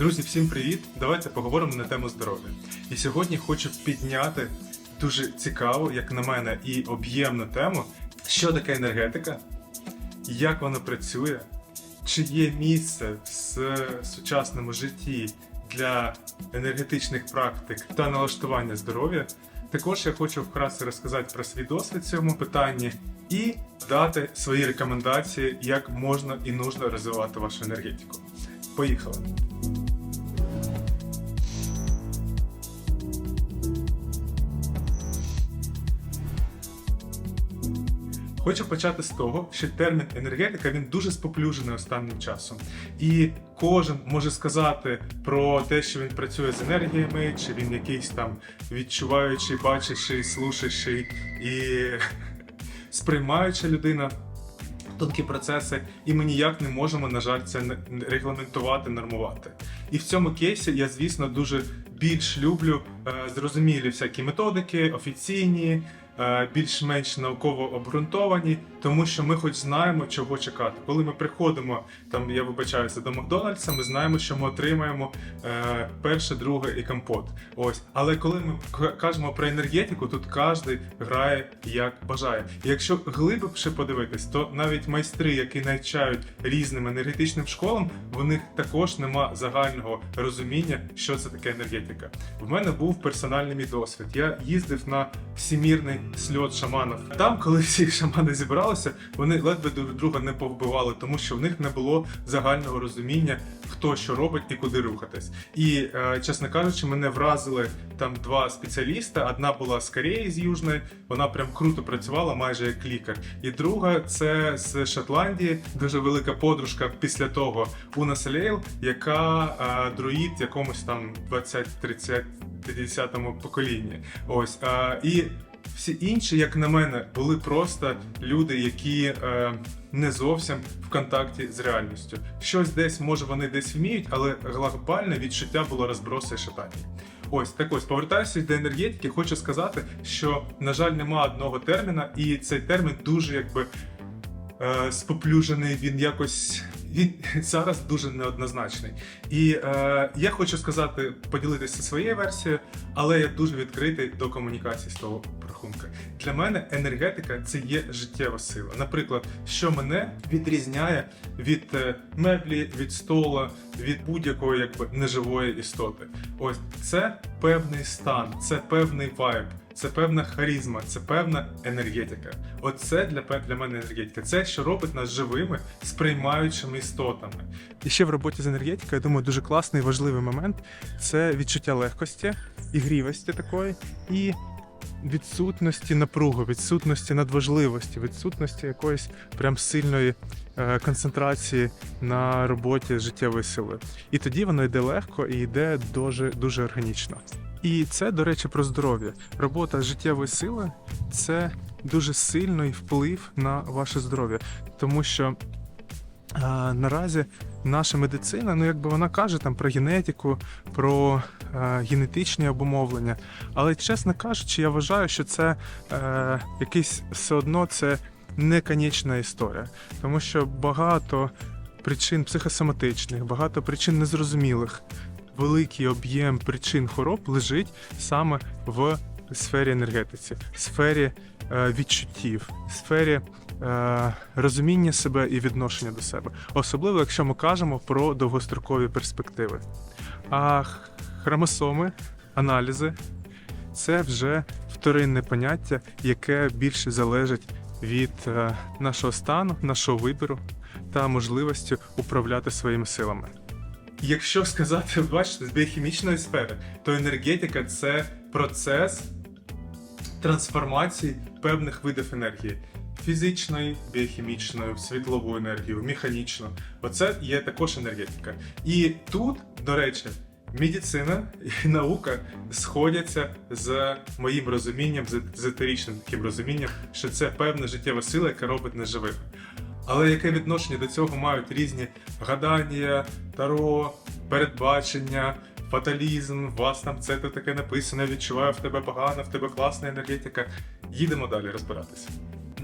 Друзі, всім привіт! Давайте поговоримо на тему здоров'я. І сьогодні хочу підняти дуже цікаву, як на мене, і об'ємну тему, що таке енергетика, як вона працює, чи є місце в сучасному житті для енергетичних практик та налаштування здоров'я. Також я хочу вкратце розказати про свій досвід в цьому питанні і дати свої рекомендації, як можна і нужно розвивати вашу енергетику. Поїхали! Хочу почати з того, що термін енергетика він дуже споплюжений останнім часом. І кожен може сказати про те, що він працює з енергіями, чи він якийсь там відчуваючий, бачачий, слушаючий і сприймаюча людина. Тонкі процеси, і ми ніяк не можемо, на жаль, це регламентувати, нормувати. І в цьому кейсі я, звісно, дуже більш люблю зрозумілі всякі методики, офіційні, е, більш-менш науково обґрунтовані, тому що ми хоч знаємо, чого чекати. Коли ми приходимо, там я вибачаюся до Макдональдса, ми знаємо, що ми отримаємо е, перше, друге і компот. Ось, але коли ми кажемо про енергетику, тут кожен грає як бажає. Якщо глибше подивитись, то навіть майстри, які навчають різним енергетичним школам, в них також нема загального розуміння, що це таке енергетика. В мене був персональний мій досвід. Я їздив на всімірний сльот шаманів. Там, коли всі шамани зібралися, вони ледве друг друга не повбивали, тому що в них не було загального розуміння, хто що робить і куди рухатись. І е, чесно кажучи, мене вразили там два спеціаліста. Одна була з Кореї з Южної, вона прям круто працювала, майже як лікар. І друга це з Шотландії, дуже велика подружка після того Уна Селейл, яка е, друїд якомусь там 20, 30, 50 поколінні. Ось е, і. Всі інші, як на мене, були просто люди, які не зовсім в контакті з реальністю. Щось десь, може, вони десь вміють, але глобальне відчуття було розброси і шатання. Ось так ось повертаючись до енергетики, хочу сказати, що на жаль, нема одного терміна, і цей термін дуже якби е, споплюжений. Він якось він зараз дуже неоднозначний. І е, я хочу сказати, поділитися своєю версією, але я дуже відкритий до комунікації з того рахунку. Для мене енергетика це є життєва сила. Наприклад, що мене відрізняє від е, меблі, від стола, від будь-якої якби неживої істоти. Ось це певний стан, це певний вайб. Це певна харізма, це певна енергетика. Оце для, для мене енергетика. Це що робить нас живими, сприймаючими істотами. І ще в роботі з енергетикою, я думаю, дуже класний важливий момент це відчуття легкості, ігрівості такої і відсутності напруги, відсутності надважливості, відсутності якоїсь прям сильної е, концентрації на роботі життєвої сили. І тоді воно йде легко і йде дуже, дуже органічно. І це, до речі, про здоров'я. Робота життєвої сили це дуже сильний вплив на ваше здоров'я, тому що наразі наша медицина, ну якби вона каже там про генетику, про е, генетичні обумовлення. Але чесно кажучи, я вважаю, що це е, якийсь все одно це не конечна історія, тому що багато причин психосоматичних, багато причин незрозумілих, великий об'єм причин хвороб лежить саме в сфері енергетиці, сфері е, відчуттів, сфері розуміння себе і відношення до себе, особливо якщо ми кажемо про довгострокові перспективи. А хромосоми, аналізи це вже вторинне поняття, яке більше залежить від е, нашого стану, нашого вибору та можливості управляти своїми силами. Якщо сказати, бачите, з біохімічної сфери, то енергетика це процес трансформації певних видів енергії. Фізичної, біохімічної, світлову енергію, механічну. Оце є також енергетика. І тут, до речі, медицина і наука сходяться з моїм розумінням, з езотеричним таким розумінням, що це певна життєва сила, яка робить неживим. Але яке відношення до цього мають різні гадання, таро, передбачення, фаталізм, вас там це таке написано, відчуваю в тебе погано, в тебе класна енергетика. Їдемо далі розбиратися.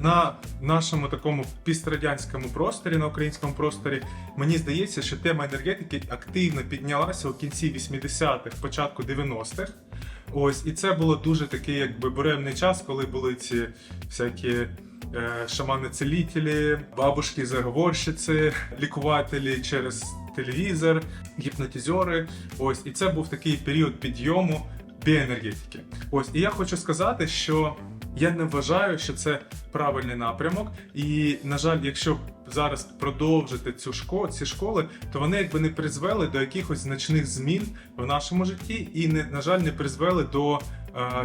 На нашому такому пістрадянському просторі, на українському просторі, мені здається, що тема енергетики активно піднялася у кінці 80-х, початку 90-х. Ось, і це було дуже такий, якби буремний час, коли були ці всякі е, шамани-целітелі, бабушки-заговорщиці, лікувателі через телевізор, гіпнотизери. Ось, і це був такий період підйому біоенергетики. Ось, і я хочу сказати, що я не вважаю, що це правильний напрямок. І, на жаль, якщо зараз продовжити цю школу, ці школи, то вони якби не призвели до якихось значних змін в нашому житті, і не на жаль, не призвели до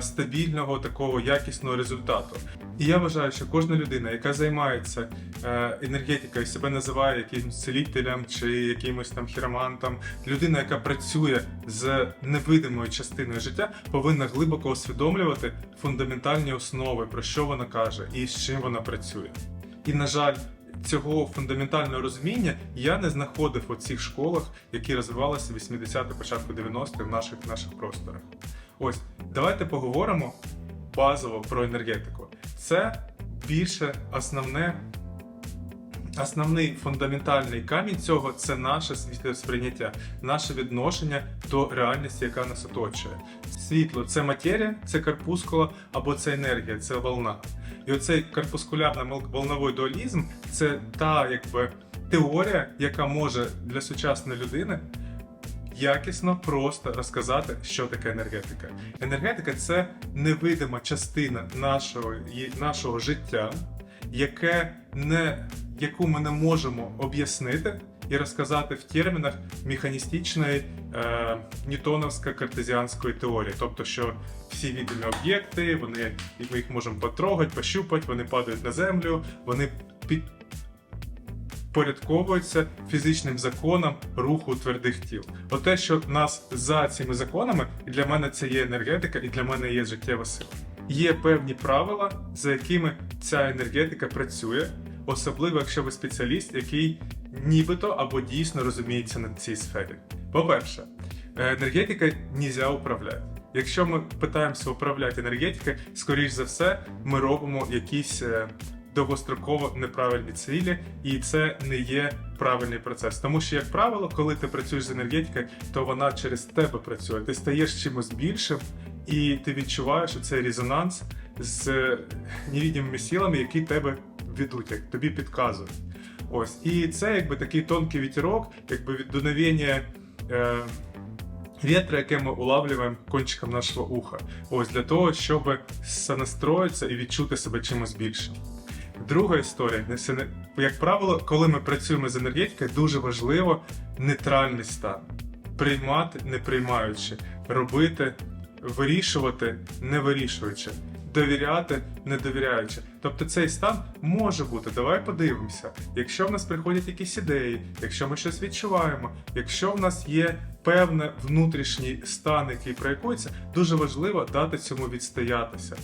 стабільного такого якісного результату. І я вважаю, що кожна людина, яка займається е, енергетикою, себе називає якимось цілителем чи якимось там хіромантом, людина, яка працює з невидимою частиною життя, повинна глибоко усвідомлювати фундаментальні основи, про що вона каже і з чим вона працює. І на жаль. Цього фундаментального розуміння я не знаходив у цих школах, які розвивалися в 80-х, початку 90-х в наших наших просторах. Ось давайте поговоримо базово про енергетику. Це більше основне, основний фундаментальний камінь цього це наше світосприйняття, наше відношення до реальності, яка нас оточує. Світло це матерія, це корпускула або це енергія, це волна. І оцей корпускулярно-волновий дуалізм це та якби теорія, яка може для сучасної людини якісно просто розказати, що таке енергетика. Енергетика це невидима частина нашого, нашого життя, яке не, яку ми не можемо об'яснити і розказати в термінах механістичної е, ньютоновсько-картезіанської теорії. Тобто, що всі відомі об'єкти, вони ми їх можемо потрогати, пощупати, вони падають на землю, вони під порядковуються фізичним законам руху твердих тіл. Оте, що нас за цими законами, і для мене це є енергетика, і для мене є життєва сила. Є певні правила, за якими ця енергетика працює, особливо якщо ви спеціаліст, який нібито або дійсно розуміється на цій сфері. По-перше, е, енергетика нельзя управляти. Якщо ми питаємося управляти енергетикою, скоріш за все, ми робимо якісь е, довгостроково неправильні цілі, і це не є правильний процес. Тому що, як правило, коли ти працюєш з енергетикою, то вона через тебе працює. Ти стаєш чимось більшим, і ти відчуваєш цей резонанс з невідомими силами, які тебе ведуть, як тобі підказують. Ось, і це якби такий тонкий вітерок, якби від дуновення е, вітра, яке ми улавлюємо кончиком нашого уха. Ось для того, щоб сонастроїтися і відчути себе чимось більшим. Друга історія, як правило, коли ми працюємо з енергетикою, дуже важливо нейтральний стан. Приймати, не приймаючи, робити, вирішувати, не вирішуючи, довіряти, не довіряючи. Тобто цей стан може бути. Давай подивимося. Якщо в нас приходять якісь ідеї, якщо ми щось відчуваємо, якщо в нас є певний внутрішній стан, який проякується, дуже важливо дати цьому відстоятися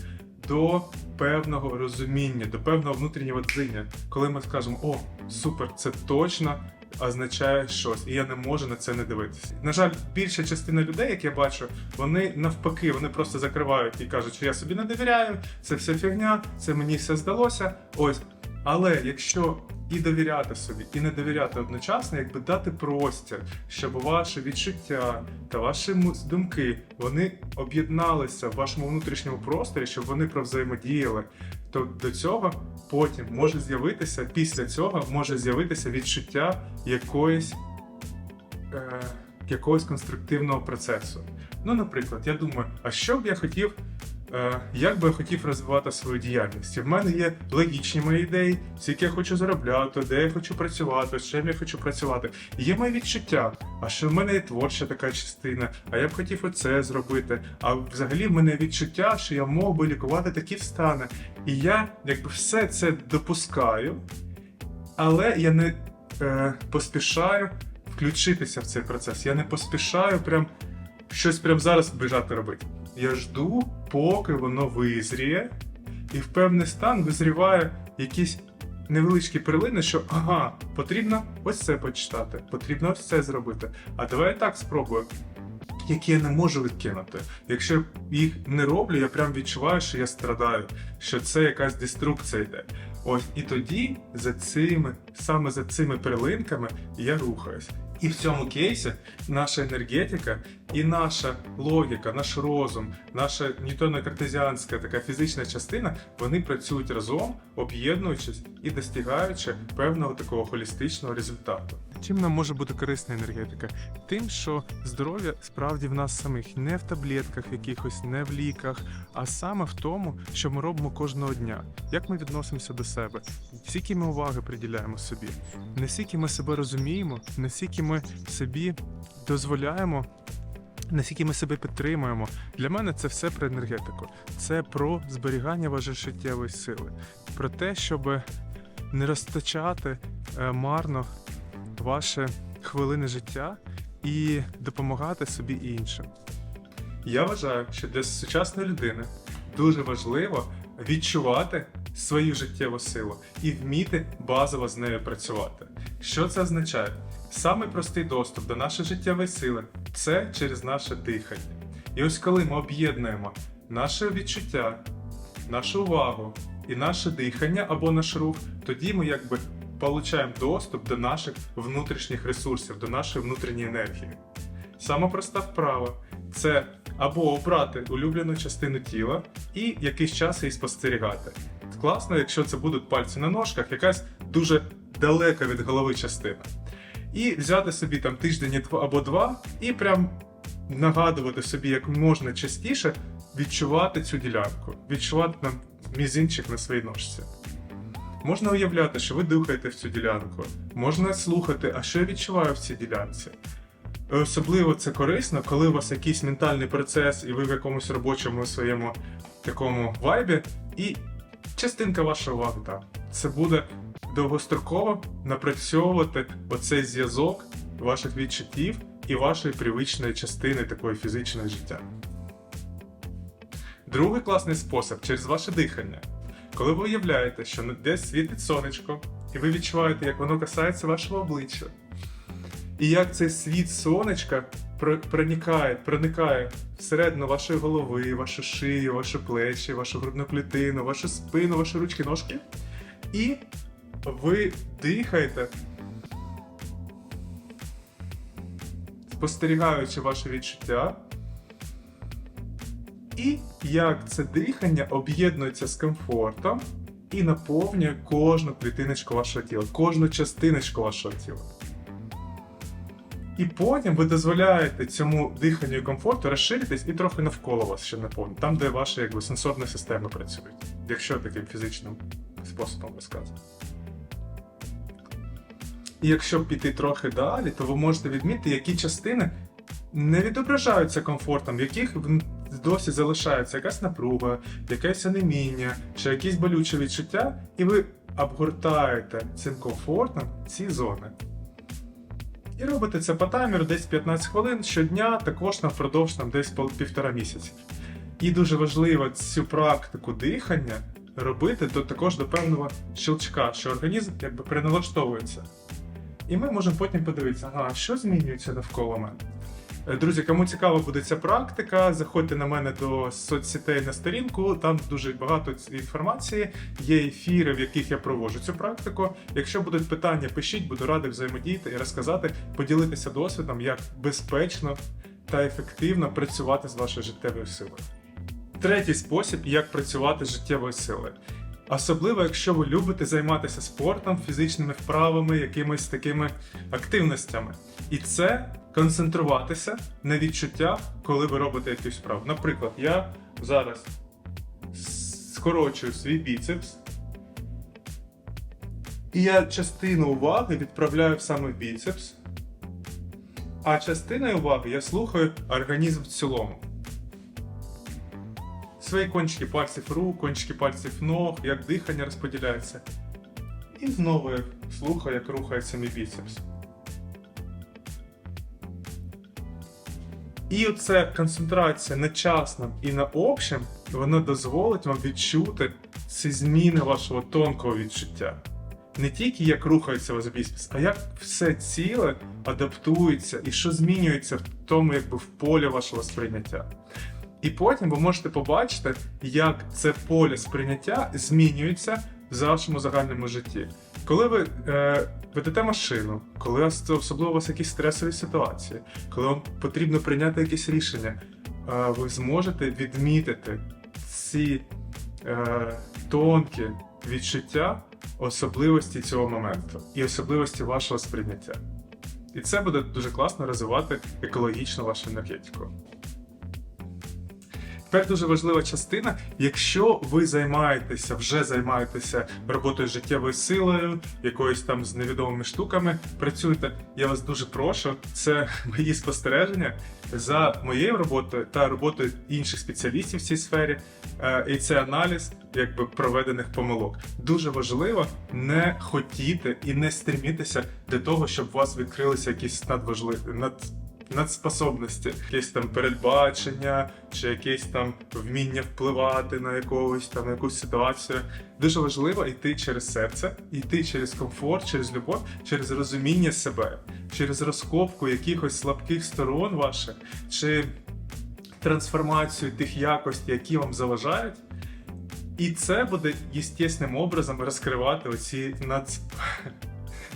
до певного розуміння, до певного внутрішнього дзиня, коли ми скажемо, о, супер, це точно означає щось, і я не можу на це не дивитися. На жаль, більша частина людей, як я бачу, вони навпаки, вони просто закривають і кажуть, що я собі не довіряю, це все фігня, це мені все здалося. Ось. Але якщо і довіряти собі, і не довіряти одночасно, якби дати простір, щоб ваші відчуття та ваші думки вони об'єдналися в вашому внутрішньому просторі, щоб вони провзаємодіяли, то до цього потім може з'явитися, після цього може з'явитися відчуття якоїсь, е, якогось конструктивного процесу. Ну, наприклад, я думаю, а що б я хотів як би я хотів розвивати свою діяльність. В мене є логічні мої ідеї, скільки я хочу заробляти, де я хочу працювати, з чим я хочу працювати. Є мої відчуття, а що в мене є творча така частина, а я б хотів оце зробити. А взагалі в мене відчуття, що я мог би лікувати такі стани. І я якби все це допускаю, але я не е, поспішаю включитися в цей процес. Я не поспішаю прям щось прямо зараз бежати робити. Я жду, поки воно визріє, і в певний стан визріває якісь невеличкі перлини, що ага, потрібно ось це почитати, потрібно ось це зробити. А давай я так спробую. які я не можу відкинути. Якщо я їх не роблю, я прям відчуваю, що я страдаю, що це якась деструкція йде. Ось і тоді за цими, саме за цими перлинками я рухаюсь. І в цьому кейсі наша енергетика і наша логіка, наш розум, наша ньютонно-картезіанська така фізична частина, вони працюють разом, об'єднуючись і достигаючи певного такого холістичного результату. Чим нам може бути корисна енергетика? Тим, що здоров'я справді в нас самих, не в таблетках якихось, не в ліках, а саме в тому, що ми робимо кожного дня. Як ми відносимося до себе, скільки ми уваги приділяємо собі, наскільки ми себе розуміємо, наскільки ми собі дозволяємо. Наскільки ми себе підтримуємо, для мене це все про енергетику. Це про зберігання вашої життєвої сили, про те, щоб не розтачати е, марно ваші хвилини життя і допомагати собі іншим. Я вважаю, що для сучасної людини дуже важливо відчувати свою життєву силу і вміти базово з нею працювати. Що це означає? Самий простий доступ до нашої життєвої сили це через наше дихання. І ось коли ми об'єднуємо наше відчуття, нашу увагу і наше дихання або наш рух, тоді ми якби получаємо доступ до наших внутрішніх ресурсів, до нашої внутрішньої енергії. Сама проста вправа це або обрати улюблену частину тіла і якийсь час її спостерігати. Класно, якщо це будуть пальці на ножках, якась дуже далека від голови частина. І взяти собі там тиждень або два, і прям нагадувати собі як можна частіше відчувати цю ділянку, відчувати там мізинчик на своїй ножці. Можна уявляти, що ви дихаєте в цю ділянку, можна слухати, а що я відчуваю в цій ділянці. Особливо це корисно, коли у вас якийсь ментальний процес, і ви в якомусь робочому своєму такому вайбі, і частинка вашої уваги там. Це буде довгостроково напрацьовувати оцей зв'язок ваших відчуттів і вашої привичної частини такої фізичного життя. Другий класний спосіб через ваше дихання. Коли ви уявляєте, що десь світить сонечко, і ви відчуваєте, як воно касається вашого обличчя, і як цей світ сонечка проникає, проникає всередину вашої голови, вашу шию, ваші плечі, вашу грудну клітину, вашу спину, ваші ручки, ножки. І ви дихаєте, спостерігаючи ваші відчуття. І як це дихання об'єднується з комфортом і наповнює кожну клітиночку вашого тіла, кожну частиночку вашого тіла. І потім ви дозволяєте цьому диханню і комфорту розширитись і трохи навколо вас ще наповнити, там, де ваші якби, сенсорні системи працюють, якщо таким фізичним способом розказувати. І якщо піти трохи далі, то ви можете відмітити, які частини не відображаються комфортом, в яких досі залишається якась напруга, якесь анеміння чи якісь болючі відчуття, і ви обгортаєте цим комфортом ці зони. І робите це по таймеру десь 15 хвилин щодня, також на впродовж там, десь півтора місяці. І дуже важливо цю практику дихання робити до також до певного щелчка, що організм якби переналаштовується. І ми можемо потім подивитися, ага, що змінюється навколо мене. Е, Друзі, кому цікава буде ця практика, заходьте на мене до соцсетей на сторінку. Там дуже багато інформації. Є ефіри, в яких я проводжу цю практику. Якщо будуть питання, пишіть, буду радий взаємодіяти і розказати, поділитися досвідом, як безпечно та ефективно працювати з вашою життєвою силою. Третій спосіб, як працювати з життєвою силою. Особливо, якщо ви любите займатися спортом, фізичними вправами, якимись такими активностями. І це концентруватися на відчуттях, коли ви робите якусь справу. Наприклад, я зараз скорочую свій біцепс, і я частину уваги відправляю в саме біцепс, а частиною уваги я слухаю організм в цілому. Свої кончики пальців рук, кончики пальців ног, як дихання розподіляється. І знову я слухаю, як рухається мій біцепс. І оце концентрація на часному і на общем, воно дозволить вам відчути ці зміни вашого тонкого відчуття. не тільки як рухається ваш бізнес, а як все ціле адаптується і що змінюється в тому, якби в полі вашого сприйняття. І потім ви можете побачити, як це поле сприйняття змінюється в вашому загальному житті. Коли ви е, ведете машину, коли особливо у вас якісь стресові ситуації, коли вам потрібно прийняти якесь рішення, е, ви зможете відмітити ці е, тонкі відчуття особливості цього моменту і особливості вашого сприйняття. І це буде дуже класно розвивати екологічно вашу енергетику. Тепер дуже важлива частина, якщо ви займаєтеся, вже займаєтеся роботою життєвою силою, якоюсь там з невідомими штуками працюєте, я вас дуже прошу, це мої спостереження за моєю роботою та роботою інших спеціалістів в цій сфері, е, і це аналіз якби проведених помилок. Дуже важливо не хотіти і не стрімітися до того, щоб у вас відкрилися якісь надважливі над надспособності, якесь там передбачення, чи якесь там вміння впливати на якогось там на якусь ситуацію. Дуже важливо йти через серце, йти через комфорт, через любов, через розуміння себе, через розкопку якихось слабких сторон ваших, чи трансформацію тих якостей, які вам заважають. І це буде естественним образом розкривати оці нац...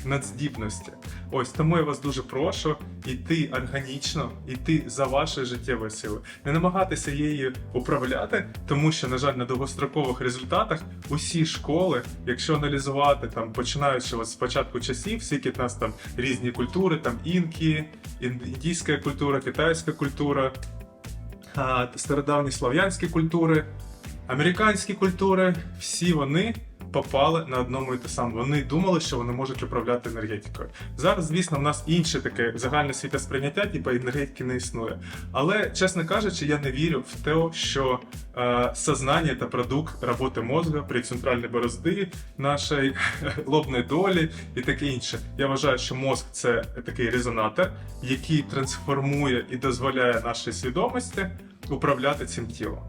надздібності. Ось тому я вас дуже прошу йти органічно, йти за вашою життєвою силою, не намагатися її управляти, тому що, на жаль, на довгострокових результатах усі школи, якщо аналізувати там, починаючи от з початку часів, скільки в нас там різні культури, там інки, індійська культура, китайська культура, стародавні слав'янські культури, американські культури, всі вони попали на одному і те саме. Вони думали, що вони можуть управляти енергетикою. Зараз, звісно, в нас інше таке загальне світосприйняття, типу енергетики не існує. Але, чесно кажучи, я не вірю в те, що е, сознання та продукт роботи мозку при центральній борозди нашої лобної долі і таке інше. Я вважаю, що мозк це такий резонатор, який трансформує і дозволяє нашій свідомості управляти цим тілом.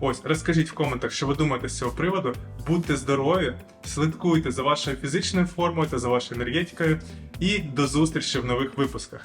Ось, розкажіть в коментах, що ви думаєте з цього приводу. Будьте здорові, слідкуйте за вашою фізичною формою та за вашою енергетикою. І до зустрічі в нових випусках.